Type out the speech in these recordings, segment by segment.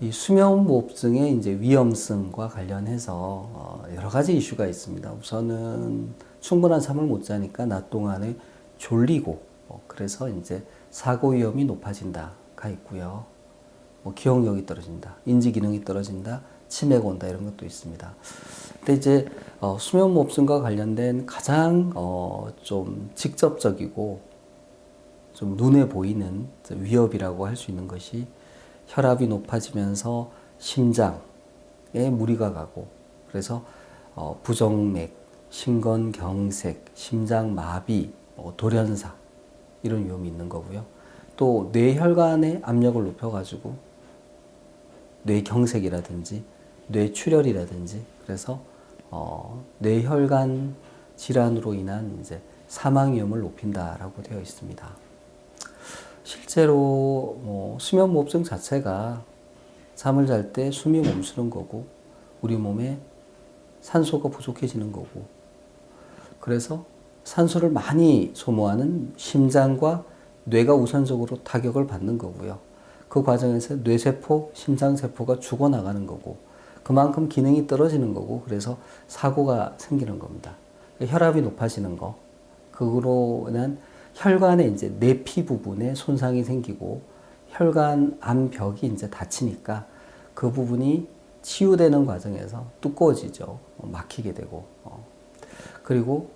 이 수면무호흡증의 이제 위험성과 관련해서 어, 여러 가지 이슈가 있습니다. 우선은 충분한 잠을 못 자니까 낮 동안에 졸리고 어, 그래서 이제 사고 위험이 높아진다가 있고요. 뭐 기억력이 떨어진다, 인지 기능이 떨어진다, 치매가 온다 이런 것도 있습니다. 근데 이제 어, 수면무호흡증과 관련된 가장 어, 좀 직접적이고 좀 눈에 보이는 위협이라고 할 수 있는 것이 혈압이 높아지면서 심장에 무리가 가고 그래서 어, 부정맥, 심근경색, 심장마비, 뭐 돌연사 이런 위험이 있는 거고요. 또 뇌혈관의 압력을 높여가지고 뇌경색이라든지 뇌출혈이라든지 그래서 어, 뇌혈관 질환으로 인한 이제 사망 위험을 높인다라고 되어 있습니다. 실제로 뭐 수면무호흡증 자체가 잠을 잘 때 숨이 멈추는 거고 우리 몸에 산소가 부족해지는 거고 그래서 산소를 많이 소모하는 심장과 뇌가 우선적으로 타격을 받는 거고요. 그 과정에서 뇌세포, 심장세포가 죽어나가는 거고 그만큼 기능이 떨어지는 거고 그래서 사고가 생기는 겁니다. 혈압이 높아지는 거 그로 인한 혈관의 이제 내피 부분에 손상이 생기고 혈관 암벽이 이제 닫히니까 그 부분이 치유되는 과정에서 두꺼워지죠. 어, 막히게 되고. 어. 그리고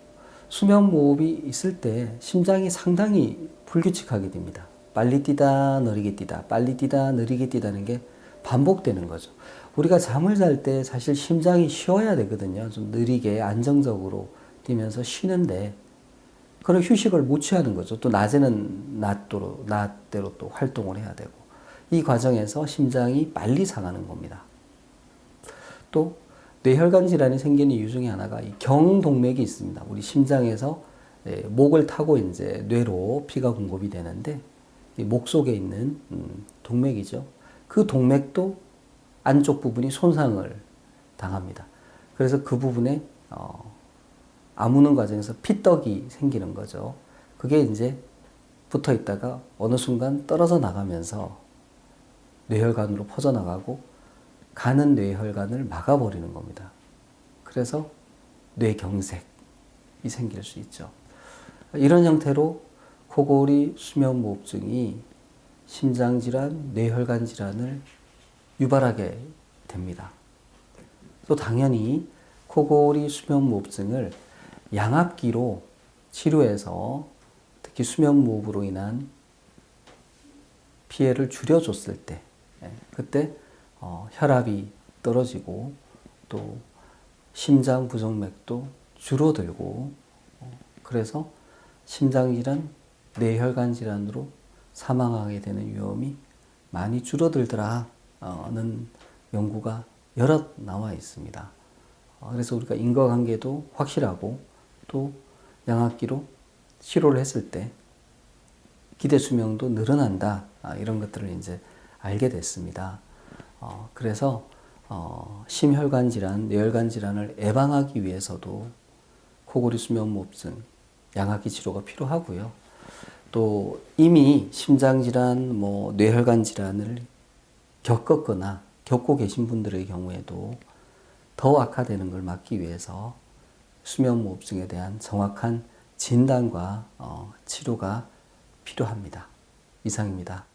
수면 무호흡이 있을 때 심장이 상당히 불규칙하게 됩니다. 빨리 뛰다, 느리게 뛰다, 빨리 뛰다, 느리게 뛰다는 게 반복되는 거죠. 우리가 잠을 잘 때 사실 심장이 쉬어야 되거든요. 좀 느리게 안정적으로 뛰면서 쉬는데 그런 휴식을 못 취하는 거죠. 또 낮에는 낮대로, 낮대로 또 활동을 해야 되고. 이 과정에서 심장이 빨리 상하는 겁니다. 또 뇌혈관 질환이 생기는 이유 중에 하나가 이 경동맥이 있습니다. 우리 심장에서 예, 목을 타고 이제 뇌로 피가 공급이 되는데 목 속에 있는 음, 동맥이죠. 그 동맥도 안쪽 부분이 손상을 당합니다. 그래서 그 부분에 어, 아무는 과정에서 피떡이 생기는 거죠. 그게 이제 붙어 있다가 어느 순간 떨어져 나가면서 뇌혈관으로 퍼져나가고 가는 뇌혈관을 막아버리는 겁니다. 그래서 뇌경색이 생길 수 있죠. 이런 형태로 코골이 수면무호흡증이 심장질환, 뇌혈관 질환을 유발하게 됩니다. 또 당연히 코골이 수면무호흡증을 양압기로 치료해서 특히 수면 무호흡으로 인한 피해를 줄여줬을 때, 예, 그때 어, 혈압이 떨어지고 또 심장 부정맥도 줄어들고 어, 그래서 심장 질환, 뇌혈관 질환으로 사망하게 되는 위험이 많이 줄어들더라는 연구가 여러 나와 있습니다. 어, 그래서 우리가 인과관계도 확실하고 또 양압기로 치료를 했을 때 기대 수명도 늘어난다 아, 이런 것들을 이제 알게 됐습니다. 어, 그래서 어, 심혈관 질환, 뇌혈관 질환을 예방하기 위해서도 코골이 수면무호흡증 양압기 치료가 필요하고요. 또 이미 심장 질환, 뭐 뇌혈관 질환을 겪었거나 겪고 계신 분들의 경우에도 더 악화되는 걸 막기 위해서 수면무호흡증에 대한 정확한 진단과 어, 치료가 필요합니다. 이상입니다.